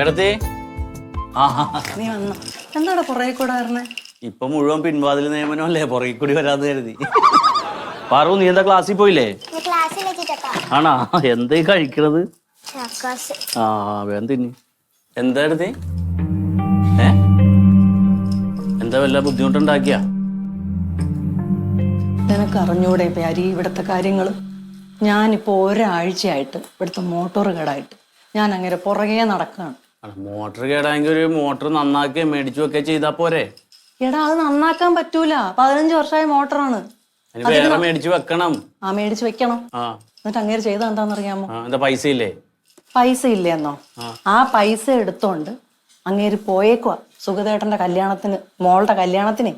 എടത്തി നീ വന്നു. എന്താടാ പുറകെ കൂടെ വരണേ? ഇപ്പൊ മുഴുവൻ പിൻവാതിൽ നിയമനമല്ലേ പുറകെ കൂടി വരാന്ന് കരുതി. പാറു നീ എന്താ ക്ലാസ്സിൽ പോയില്ലേ? ആണാ? എന്താ കഴിക്കണത്? ആ വേഗം തിന്നി. എന്താ എടുത്തേ ഏ? എന്താ വല്ല ബുദ്ധിമുട്ടുണ്ടാക്കിയ? നിനക്ക് അറിഞ്ഞൂടെ പ്യാരി ഇവിടുത്തെ കാര്യങ്ങൾ ഞാനിപ്പോ ഒരാഴ്ചയായിട്ട് ഇവിടുത്തെ മോട്ടോർ കേടായിട്ട്. ഞാൻ അങ്ങനെ പുറകെ നടക്കുകയാണ് മോട്ടർ കേടായെങ്കിൽ ഒരു മോട്ടർ നന്നാക്കി മേടിച്ചു ഒക്കെ ചെയ്താ പോരെ? എടാ അത് നന്നാക്കാൻ പറ്റൂല. പതിനഞ്ച് വർഷമായ മോട്ടറാണ്. അതിന് വേറെ മേടിച്ചു വെക്കണം. ആ മേടിച്ചു വെക്കണം. ആ. എന്നിട്ട് അങ്ങേര് ചെയ്ത എന്താണെന്നറിയാമോ എന്താ പൈസ ഇല്ലേ? പൈസ ഇല്ലെന്നോ ആ. പൈസ എടുത്തോണ്ട് അങ്ങേര് പോയേക്കുവാ. സുഗതേട്ടന്റെ കല്യാണത്തിന് മോളുടെ കല്യാണത്തിന്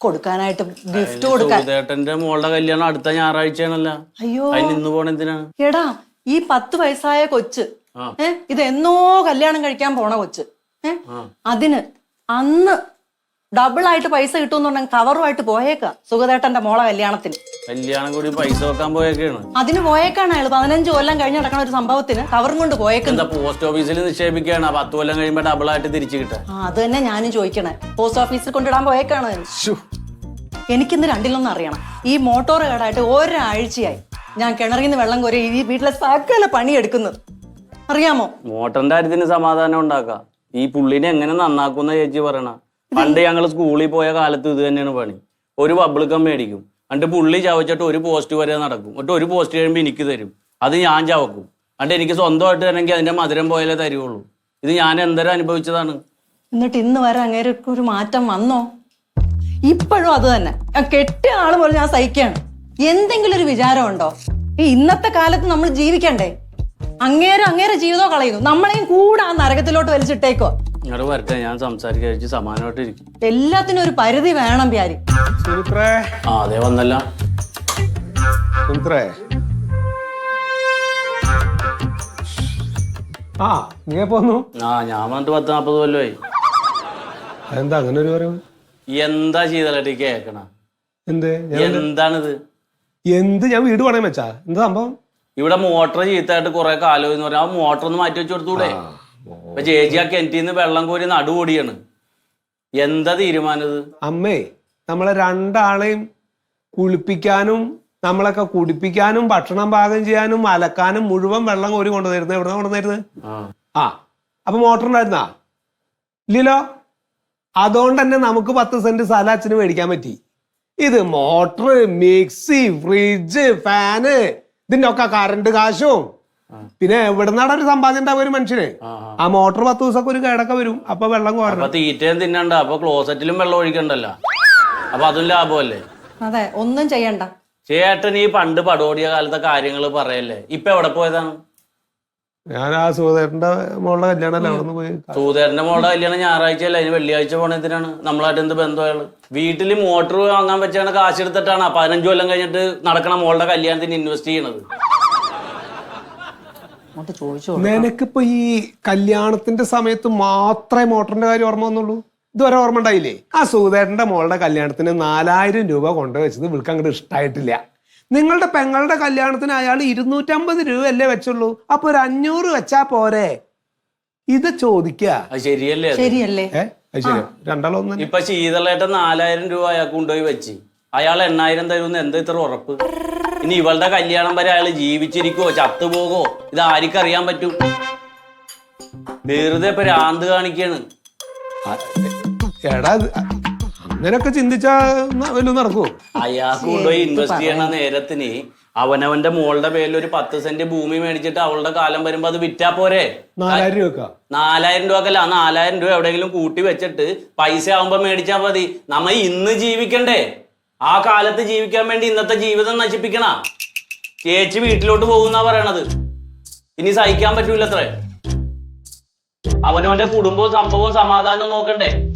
കൊടുക്കാനായിട്ട് ഗിഫ്റ്റ് കൊടുക്കാൻ. മോളുടെ കല്യാണം അടുത്ത ഞായറാഴ്ചയാണല്ലോ. അയ്യോ. ഇന്ന് എടാ ഈ പത്ത് വയസ്സായ കൊച്ച് ആ. ഏ ഇത് എന്നോ കല്യാണം കഴിക്കാൻ പോണ കൊച്ച്. ഏ ആ. അതിന് അന്ന് ഡബിൾ ആയിട്ട് പൈസ കിട്ടുമെന്നുണ്ടെങ്കിൽ കവറുമായിട്ട് പോയേക്കാം സുഖദേട്ടന്റെ മോളെ കല്യാണത്തിന്. കല്യാണം കൂടി പൈസ വെക്കാൻ പോയേക്കാണ്. അതിന് പോയേക്കാണ് അയാൾ പതിനഞ്ച് കൊല്ലം കഴിഞ്ഞ് നടക്കുന്ന ഒരു സംഭവത്തിന് കവറും കൊണ്ട് പോയേക്കുന്നത് പോസ്റ്റ് ഓഫീസിൽ നിക്ഷേപിക്കുകയാണ്. ആ പത്ത് കൊല്ലം കഴിയുമ്പോ ഡബിൾ ആയിട്ട് തിരിച്ചു കിട്ടുക. അത് തന്നെ ഞാനും ചോദിക്കണേ. പോസ്റ്റ് ഓഫീസിൽ കൊണ്ടിടാൻ പോയേക്കാണ് എനിക്കിന്ന് രണ്ടിലൊന്നും അറിയണം. ഈ മോട്ടോർ കേടായിട്ട് ഒരാഴ്ചയായി ഞാൻ കിണറിന്ന് നിന്ന് വെള്ളം കോരി ഈ വീട്ടിലെ സകല പണിയെടുക്കുന്നത്. അറിയാമോ? മോട്ടറിന്റെ കാര്യത്തിന് സമാധാനം ഉണ്ടാക്കാം. ഈ പുള്ളിനെ എങ്ങനെ നന്നാക്കുന്ന ചേച്ചി പറയണ. പണ്ട് ഞങ്ങൾ സ്കൂളിൽ പോയ കാലത്ത് ഇത് തന്നെയാണ് പണി. ഒരു പബ്ലിക്കം മേടിക്കും. എന്നിട്ട് പുള്ളി ചവച്ചിട്ട് ഒരു പോസ്റ്റ് വരെ നടക്കും. എന്നിട്ട് ഒരു പോസ്റ്റ് കഴിയുമ്പോൾ എനിക്ക് തരും. അത് ഞാൻ ചവക്കും. എന്നിട്ട് എനിക്ക് സ്വന്തമായിട്ട് തരണമെങ്കിൽ അതിന്റെ മധുരം പോയാലേ തരുള്ളൂ. ഇത് ഞാൻ എന്തരം അനുഭവിച്ചതാണ്? എന്നിട്ട് ഇന്ന് വരെ അങ്ങനെ ഒരു മാറ്റം വന്നോ? ഇപ്പോഴും അത് തന്നെ. കെട്ടിയ ആൾ പോലെ ഞാൻ സഹിക്കാണ്. എന്തെങ്കിലും ഒരു വിചാരമുണ്ടോ? ഈ ഇന്നത്തെ കാലത്ത് നമ്മൾ ജീവിക്കണ്ടേ? അങ്ങേരെ അങ്ങേരെ ജീവിതം കളയുന്നു. നമ്മളെയും കൂടെ ആ നരകത്തിലോട്ട് വലിച്ചിട്ടേക്കോ. ഇങ്ങോട്ട് വരട്ടെ ഞാൻ സംസാരിക്കാൻ ചേച്ചി സമാനമായിട്ട് ഇരിക്കും എല്ലാത്തിനും ഒരു പരിധി വേണം പ്യാരി. സുമിത്രേ. ആ അതേ വന്നല്ല. സുമിത്രേ. ആ നീ പോന്നു. ആ ഞാൻ വന്നിട്ട് പത്ത് നാൽപ്പത് കൊല്ലമായി. അതെന്താ അങ്ങനെ ഒരു പറയും? എന്താ ചെയ്തല്ലേ കേക്കണ? എന്ത്? ഞാൻ- എന്താണിത്? എന്ത്? ഞാൻ വീട് പണയം വെച്ചാ. എന്താ സംഭവം? ഇവിടെ മോട്ടർ ചീത്തായിട്ട് കുറെ കാലം എന്ന് പറഞ്ഞാൽ ആ മോട്ടർ ഒന്ന് മാറ്റി വെച്ച് കൊടുത്തൂടെ? ഇപ്പൊ ചേച്ചി ആ കിണറ്റിന്ന് വെള്ളം കോരി നടുപൊടിയാണ് എന്താ തീരുമാനത് അമ്മേ നമ്മളെ രണ്ടാളെയും കുളിപ്പിക്കാനും നമ്മളൊക്കെ കുടിപ്പിക്കാനും ഭക്ഷണം പാകം ചെയ്യാനും അലക്കാനും മുഴുവൻ വെള്ളം കോരി കൊണ്ടുവന്നിരുന്നു. എവിടെ കൊണ്ടുവന്നിരുന്നത്? ആ. ആ അപ്പൊ മോട്ടർ ഉണ്ടായിരുന്നാ? ഇല്ലല്ലോ അതുകൊണ്ട് തന്നെ നമുക്ക് പത്ത് സെന്റ് സ്ഥലം അച്ഛന് മേടിക്കാൻ പറ്റി. ഇത് മോട്ടർ മിക്സി ഫ്രിഡ്ജ് ഫാന് ഇതിന്റെ ഒക്കെ കറണ്ട് കാശും പിന്നെ എവിടെ നിന്നാണ് ഒരു സമ്പാദ്യം ഉണ്ടാവും ഒരു മനുഷ്യന്? ആ, മോട്ടോർ പത്ത് ദിവസമൊക്കെ ഒരു കേടൊക്കെ വരും. അപ്പൊ വെള്ളം അപ്പൊ കോരണം. തീറ്റയും തിന്നണ്ട. അപ്പൊ ക്ലോസറ്റിലും വെള്ളം ഒഴിക്കണ്ടല്ലോ. അപ്പൊ അതും ലാഭമല്ലേ? അതെ ഒന്നും ചെയ്യണ്ട. ചേട്ടൻ ഈ പണ്ട് പടോടിയ കാലത്തെ കാര്യങ്ങൾ പറയല്ലേ? ഇപ്പൊ എവിടെ പോയതാണ്? ഞാൻ ആ സൂതേട്ടന്റെ മോളുടെ കല്യാണം അവിടെ നിന്ന് പോയി? സൂതേട്ടന്റെ മോളുടെ കല്യാണം ഞായറാഴ്ച അല്ല? അതിന് വെള്ളിയാഴ്ച പോണതിനാണ് നമ്മളായിട്ട് എന്ത് ബന്ധം അയാൾ? വീട്ടിൽ മോട്ടർ വാങ്ങാൻ പറ്റാണ് കാശ് എടുത്തിട്ടാണ്. പതിനഞ്ചു കൊല്ലം കഴിഞ്ഞിട്ട് നടക്കണ മോളുടെ കല്യാണത്തിന് ഇൻവെസ്റ്റ് ചെയ്യണത്. നിനക്കിപ്പോ ഈ കല്യാണത്തിന്റെ സമയത്ത് മാത്രമേ മോട്ടറിന്റെ കാര്യം ഓർമ്മ വന്നുള്ളൂ? ഇതുവരെ ഓർമ്മ ഉണ്ടായില്ലേ? ആ സൂതേട്ടന്റെ മോളുടെ കല്യാണത്തിന് നാലായിരം രൂപ കൊണ്ടുവച്ചത് ഇവൾക്ക് അങ്ങോട്ട് ഇഷ്ടമായിട്ടില്ല നിങ്ങളുടെ പെങ്ങളുടെ കല്യാണത്തിന് അയാൾ ഇരുന്നൂറ്റമ്പത് രൂപ അല്ലേ വെച്ചുള്ളൂ. അപ്പൊ ഒരു അഞ്ഞൂറ് വെച്ചാ പോരെ? ഇത് ചോദിക്ക. അത് ശരിയല്ലേ അത്? ശരിയല്ലേ? ഏ? അത് ഇപ്പൊ ശീതളേട്ടൻ നാലായിരം രൂപ അയാൾക്ക് കൊണ്ടുപോയി വെച്ച്. അയാൾ എണ്ണായിരം തരുമെന്ന് എന്താ ഇത്ര ഉറപ്പ്? ഇനി ഇവളുടെ കല്യാണം വരെ അയാൾ ജീവിച്ചിരിക്കോ ചത്തുപോകോ? ഇത് ആർക്കറിയാൻ പറ്റും? വെറുതെ ഇപ്പൊ രാന്ത് കാണിക്കാണ്. എടാ ഇത് അങ്ങനെയൊക്കെ ചിന്തിച്ചാ വല്ലതും നടക്കുവോ? അയാൾക്ക് കൊണ്ടുപോയി ഇൻവെസ്റ്റ് ചെയ്യണ നേരത്തിന് അവനവന്റെ മോളുടെ പേരിൽ ഒരു പത്ത് സെന്റ് ഭൂമി മേടിച്ചിട്ട് അവളുടെ കാലം വരുമ്പോ അത് വിറ്റാ പോരെ? നാലായിരം രൂപ നാലായിരം രൂപ അല്ല നാലായിരം രൂപ എവിടെയെങ്കിലും കൂട്ടി വെച്ചിട്ട് പൈസ ആവുമ്പോ മേടിച്ചാ മതി. നമ്മ ഇന്ന് ജീവിക്കണ്ടേ? ആ കാലത്ത് ജീവിക്കാൻ വേണ്ടി ഇന്നത്തെ ജീവിതം നശിപ്പിക്കണ. ചേച്ചി വീട്ടിലോട്ട് പോകുന്ന പറയണത്. ഇനി സഹിക്കാൻ പറ്റൂലത്രേ. അവനവന്റെ കുടുംബവും സംഭവവും സമാധാനവും നോക്കണ്ടേ?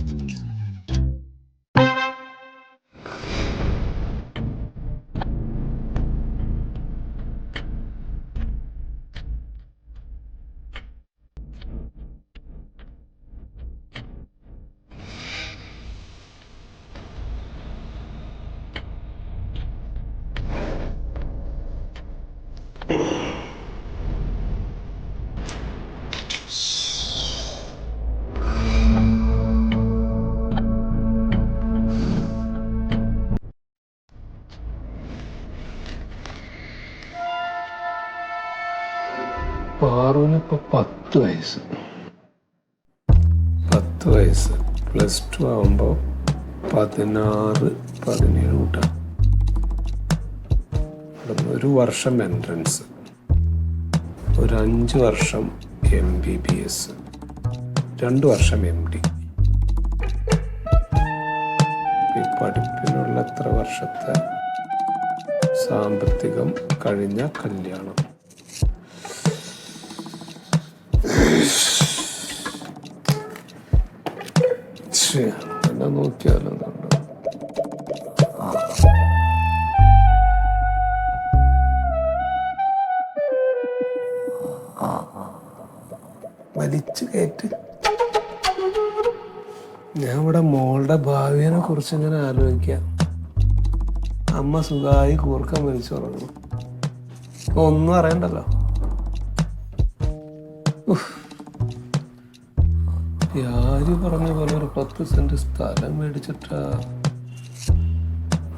പത്ത് വയസ്സ്. പത്ത് വയസ്സ്. പ്ലസ് ടു ആവുമ്പോ പതിനാറ് പതിനേഴ് കൂട്ടാണ് ഒരു വർഷം എൻട്രൻസ്. ഒരു അഞ്ച് വർഷം എം ബി ബി എസ് രണ്ട് വർഷം എം ഡി പഠിപ്പിനുള്ള എത്ര വർഷത്തെ സാമ്പത്തികം കഴിഞ്ഞ കല്യാണം? ശ്ശേ, എന്നെ നോക്കിയാലോ വലിച്ചു കയറ്റ്. ഞാൻ ഇവിടെ മോളുടെ ഭാവിയെ കുറിച്ച് ഇങ്ങനെ ആലോചിക്കാം. അമ്മ സുഖമായി കൂർക്കം വലിച്ചു തുടങ്ങും ഒന്നും അറിയണ്ടല്ലോ. ഉഫ്. യാര് പറഞ്ഞ പോലെ ഒരു പത്ത് സെന്റ് സ്ഥലം മേടിച്ചിട്ടാ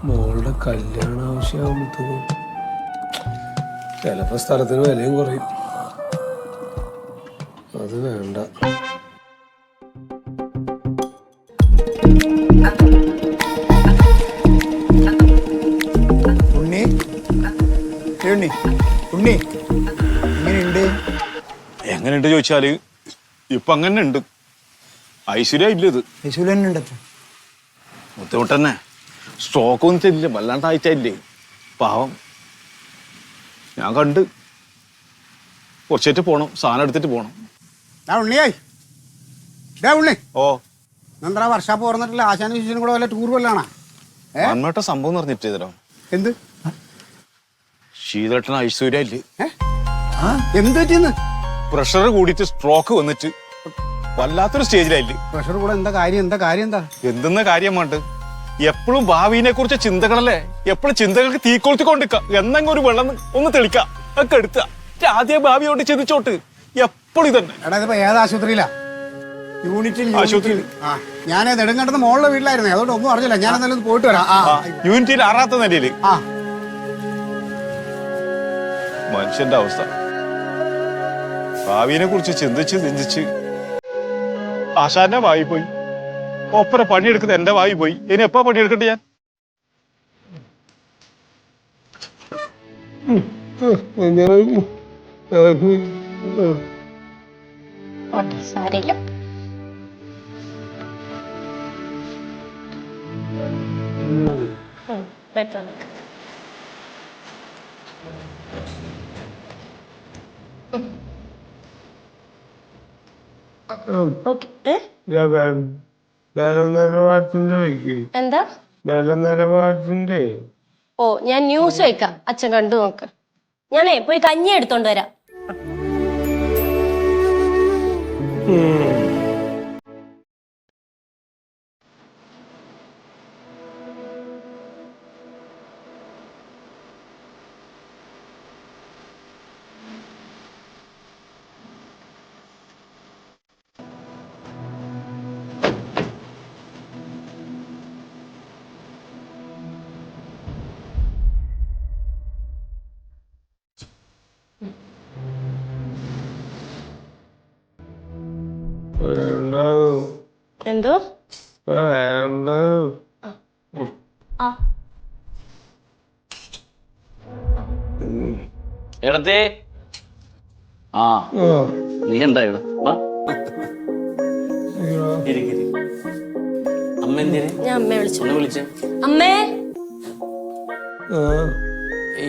മോളുടെ കല്യാണ ആവശ്യമാകുമ്പോഴത്തേക്കും ചിലപ്പോ സ്ഥലത്തിന് വിലയും കുറയും. അത് വേണ്ട. ഉണ്ണി? ഏ ഉണ്ണി ഉണ്ണി. എങ്ങനെയുണ്ട് എങ്ങനെയുണ്ട് ചോദിച്ചാൽ ഇപ്പൊ അങ്ങനെ ഉണ്ട് ഐശ്വര്യ ഇല്ല ഇത്. യശുലനുണ്ട് ബുദ്ധിമുട്ടന്നെ. സ്ട്രോക്ക് ഒന്നും ചെല്ലില്ല വല്ലാണ്ട് ആയിട്ടില്ലേ പാവം. ഞാൻ കണ്ട്. കുറച്ചേറ്റ് പോണം. സാധനം എടുത്തിട്ട് പോണം. ആ ഉണ്ണിയായി. ഡേ ഉണ്ണി. ഓ. എന്താ വർഷാപ്പ് തുറന്നിട്ടില്ല. ആശാനും ശിശുനും കൂടെ വല്ല ടൂർ വല്ലാണാ? ഏ? സംഭവം എന്ന് പറഞ്ഞിട്ട് തരാം എന്ത്? ശീതളട്ടൻ ഐശ്വര്യ ഇല്ലേ. ഏ? ആ എന്ത് പറ്റിയെന്ന്? പ്രഷർ കൂടിയിട്ട് സ്ട്രോക്ക് വന്നിട്ട്. വല്ലാത്തൊരു സ്റ്റേജിലായില്ലേ? പ്രഷർ കൂടെ എന്താ കാര്യം? എന്താ കാര്യം എന്താ? എന്തെന്ന കാര്യം വേണ്ട എപ്പോഴും ഭാവിനെ കുറിച്ച് ചിന്തകളല്ലേ? എപ്പോഴും ചിന്തകൾക്ക് തീക്കൊളുത്തി കൊണ്ടിക്ക. എന്നെങ്കിലും ഒരു വെള്ളം ഒന്ന് തെളിക്ക. ഒക്കെ എടുത്ത. ആദ്യം ഭാവിയോട്ട് ചിന്തിച്ചോട്ട്. എപ്പോഴും ഇതന്നെ. എടാ ഇതിപ്പോ ഏത് ആശുപത്രിയിലാ? യൂണിറ്റിൽ ആശുപത്രിയിൽ. ആ ഞാൻ നെടുങ്കണ്ടത്ത് വീട്ടിലായിരുന്നു. അതുകൊണ്ട് ഒന്നും അറിഞ്ഞില്ല. ഞാൻ എന്തായാലും പോയിട്ട് വരാം. ആ യൂണിറ്റിൽ ആറാത്ത നിലയിൽ ആ. മനുഷ്യന്റെ അവസ്ഥ. ഭാവിനെ കുറിച്ച് ചിന്തിച്ച് ചിന്തിച്ച് ആശാന്റെ വായി പോയി ഒപ്പര പണിയെടുക്കുന്ന എന്റെ വായി പോയി ഇനി എപ്പാ പണിയെടുക്കട്ടെ ഞാൻ സാരില്ല എന്താ? ഓ ഞാൻ ന്യൂസ് വെക്കാം അച്ഛൻ കണ്ടു നോക്ക്. ഞാനേ പോയി കഞ്ഞി എടുത്തോണ്ട് വരാം. എന്തോ? ആ. എടത്തേ. ആ. നീ എന്താ ഇവിടെ. അമ്മ എന്തിന് ഞാൻ അമ്മയെ വിളിച്ചു. ഒന്ന് വിളിച്ചേ. അമ്മേ.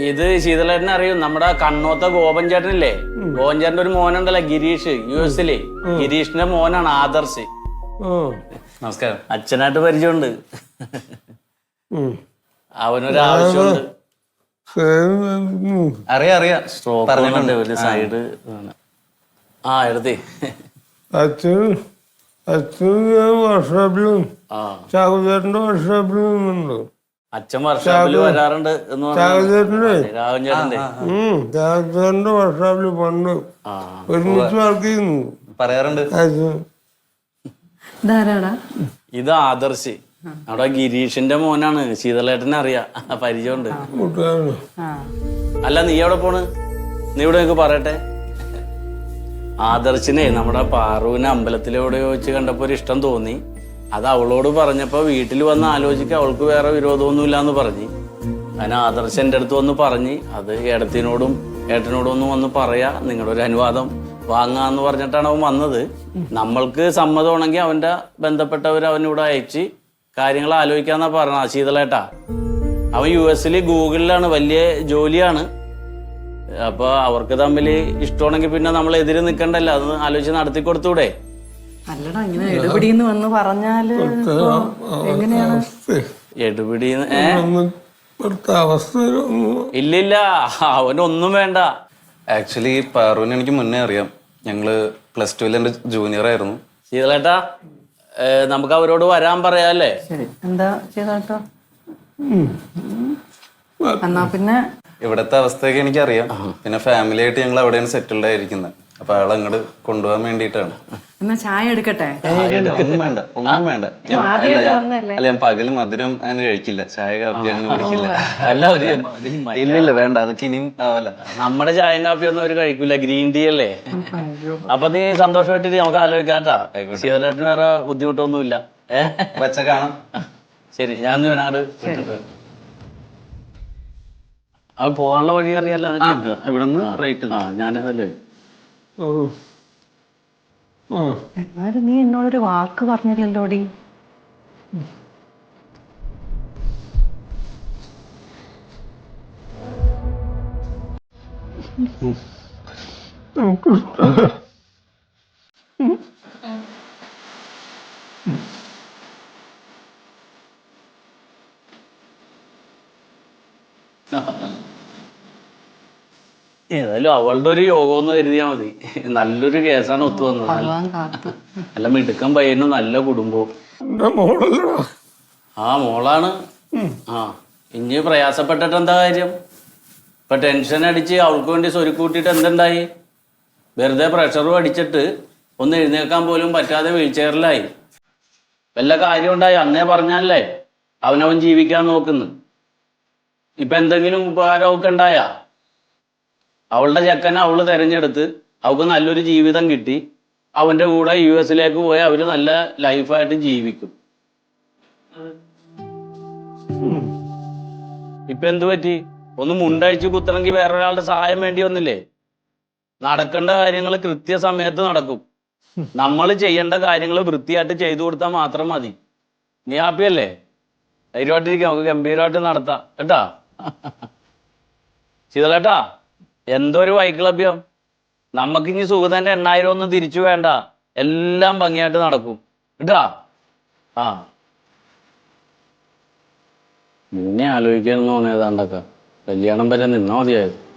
ഇത് ശീതളേട്ടനെ അറിയൂ? നമ്മുടെ കണ്ണോത്ത ഗോപൻ ചേട്ടനില്ലേ? ഗോപൻ ചേട്ടന്റെ ഒരു മോനുണ്ടല്ലോ ഗിരീഷ് യു എസിലെ. ഗിരീഷിന്റെ മോനാണ് ആദർശ്. നമസ്കാരം. അച്ഛനായിട്ട് പരിചയമുണ്ട്. അവനൊരു ആവശ്യമുണ്ട് അറിയാം അറിയാം. സ്ട്രോക്ക് പറഞ്ഞിട്ടുണ്ട്. ഒരു സൈഡ് ആ എടുത്തേ. അച്ഛൻ അച്ഛൻ വർഷാപ്പിലും ആ. ചാകുചേട്ടന്റെ വർഷാപ്പിലും നിന്നുണ്ട്. അച്ഛൻ വർഷാപ്പിൽ വരാറുണ്ട് ചാകുചേട്ടന്റെ വർഷാപ്പിൽ പണ്ട് ഒരുമിച്ച് വർക്ക് ചെയ്യുന്നു. പറയാറുണ്ട്. ഇത് ആദർശ്. അവിടെ ഗിരീഷിന്റെ മോനാണ്. ശീതളേട്ടനെ അറിയാ. പരിചയമുണ്ട്. അല്ല നീ എവിടെ പോണ്? നീ ഇവിടെ നിനക്ക് പറയട്ടെ. ആദർശിനെ നമ്മുടെ പാറുവിനെ അമ്പലത്തിലൂടെ വെച്ച് കണ്ടപ്പോ ഒരു ഇഷ്ടം തോന്നി. അത് അവളോട് പറഞ്ഞപ്പോ വീട്ടിൽ വന്ന് ആലോചിക്കുക അവൾക്ക് വേറെ വിരോധമൊന്നുമില്ല എന്ന് പറഞ്ഞു. അങ്ങനെ ആദർശ് എന്റെ അടുത്ത് വന്ന് പറഞ്ഞു അത് ഏടത്തിനോടും ഏട്ടനോടും ഒന്ന് വന്ന് പറയാ നിങ്ങളുടെ ഒരു അനുവാദം. വാങ്ങാന്ന് പറഞ്ഞിട്ടാണ് അവൻ വന്നത്. നമ്മൾക്ക് സമ്മതമാണെങ്കിൽ അവന്റെ ബന്ധപ്പെട്ടവർ അവനിവിടെ അയച്ച് കാര്യങ്ങൾ ആലോചിക്കാന്നാ പറഞ്ഞ ശീതളേട്ടാ അവൻ യു എസിൽ ഗൂഗിളിലാണ് വലിയ ജോലിയാണ്. അപ്പൊ അവർക്ക് തമ്മിൽ ഇഷ്ടമാണെങ്കിൽ പിന്നെ നമ്മൾ എതിര് നിൽക്കണ്ടല്ലോ അത് ആലോചിച്ച് നടത്തി കൊടുത്തൂടെ? അല്ലടാ ഇങ്ങനെ എടുപിടിന്ന് വന്ന് പറഞ്ഞാൽ ഇപ്പൊ എങ്ങനെയാണ്? എടുപിടി ഇല്ലില്ല അവനൊന്നും വേണ്ട. ആക്ച്വലി പാറുവിനെ എനിക്ക് മുന്നേ അറിയാം. ഞങ്ങൾ പ്ലസ് ടുവിൽ എന്റെ ജൂനിയർ ആയിരുന്നു. ശീതളേട്ടാ നമുക്ക് അവരോട് വരാൻ പറയാല്ലേ? എന്താ ശീതളേട്ടാ? എന്നാ പിന്നെ? ഇവിടത്തെ അവസ്ഥയൊക്കെ എനിക്കറിയാം. പിന്നെ ഫാമിലി ആയിട്ട് ഞങ്ങൾ അവിടെയാണ് സെറ്റിൽഡ് ആയിരിക്കുന്നത് അപ്പൊ അയാൾ അങ്ങോട്ട് കൊണ്ടുപോകാൻ വേണ്ടിയിട്ടാണ്. എന്നാ ചായ എടുക്കട്ടെ? ഒന്നും വേണ്ട ഒന്നും വേണ്ട. ഞാൻ- അല്ല, ഞാൻ- അല്ല ഞാൻ പകൽ മധുരം അങ്ങനെ കഴിക്കില്ല. ചായ കാപ്പി അങ്ങനെ കുടിക്കില്ല. അല്ല ഒരു ഇല്ല ഇല്ല വേണ്ട അതൊക്കെ ഇനിയും ആവല്ല. നമ്മുടെ കാപ്പി ഒന്നും അവർ കഴിക്കൂല ഗ്രീൻ ടീ അല്ലേ? അപ്പൊ നീ സന്തോഷമായിട്ട് നമുക്ക് ആലോചിക്കാട്ടാ. ശീതളേട്ടന് വേറെ ബുദ്ധിമുട്ടൊന്നുമില്ല. ഏ? വച്ച കാണാം. ശരി ഞാൻ വേണാട് അത് പോകാനുള്ള വഴി അറിയാലോ ഇവിടെ നിന്ന് റൈറ്റ് ആ ഞാനതല്ലേ? എന്നാലും നീ എന്നോടൊരു വാക്ക് പറഞ്ഞില്ലല്ലോടി. ഏതായാലും അവളുടെ ഒരു യോഗം ഒന്ന് കരുതിയാ മതി. നല്ലൊരു കേസാണ് ഒത്തു വന്നത്. നല്ല മിടുക്കം പയ്യനും നല്ല കുടുംബവും. ആ മോളാണ്. ആ ഇനി പ്രയാസപ്പെട്ടിട്ട് എന്താ കാര്യം? ഇപ്പൊ ടെൻഷൻ അടിച്ച് അവൾക്ക് വേണ്ടി സ്വരുക്കൂട്ടിട്ട് എന്തുണ്ടായി? വെറുതെ പ്രഷറും അടിച്ചിട്ട് ഒന്ന് എഴുന്നേൽക്കാൻ പോലും പറ്റാതെ വീൽ ചെയറിലായി വല്ല കാര്യം ഉണ്ടായി? അന്നേ പറഞ്ഞല്ലേ അവനവൻ ജീവിക്കാൻ നോക്കുന്നു. ഇപ്പൊ എന്തെങ്കിലും ഉപകാരമൊക്കെ ഉണ്ടായാ? അവളുടെ ചെക്കനെ അവൾ തെരഞ്ഞെടുത്ത് അവൾക്ക് നല്ലൊരു ജീവിതം കിട്ടി. അവന്റെ കൂടെ യു എസിലേക്ക് പോയി അവർ നല്ല ലൈഫായിട്ട് ജീവിക്കും. ഇപ്പൊ എന്തു പറ്റി? ഒന്ന് മുണ്ടഴിച്ച് കുത്തണമെങ്കിൽ വേറൊരാളുടെ സഹായം വേണ്ടി വന്നില്ലേ? നടക്കേണ്ട കാര്യങ്ങൾ കൃത്യസമയത്ത് നടക്കും. നമ്മൾ ചെയ്യേണ്ട കാര്യങ്ങൾ വൃത്തിയായിട്ട് ചെയ്തു കൊടുത്താൽ മാത്രം മതി. നീ ഹാപ്പിയല്ലേ ധൈര്യമായിട്ടിരിക്കാം നമുക്ക് ഗംഭീരമായിട്ട് നടത്താം. കേട്ടാ? ശീതളേട്ടാ? എന്തോ ഒരു വൈക്ലഭ്യം. നമുക്കിനി സുഗതന്റെ എണ്ണായിരം ഒന്നും തിരിച്ചു വേണ്ട. എല്ലാം ഭംഗിയായിട്ട് നടക്കും. കേട്ടാ? ആ. നിന്നെ ആലോചിക്കാൻ തോന്നിയതാണ്ടൊക്കെ കല്യാണം വരെ നിന്നാ മതിയായത്.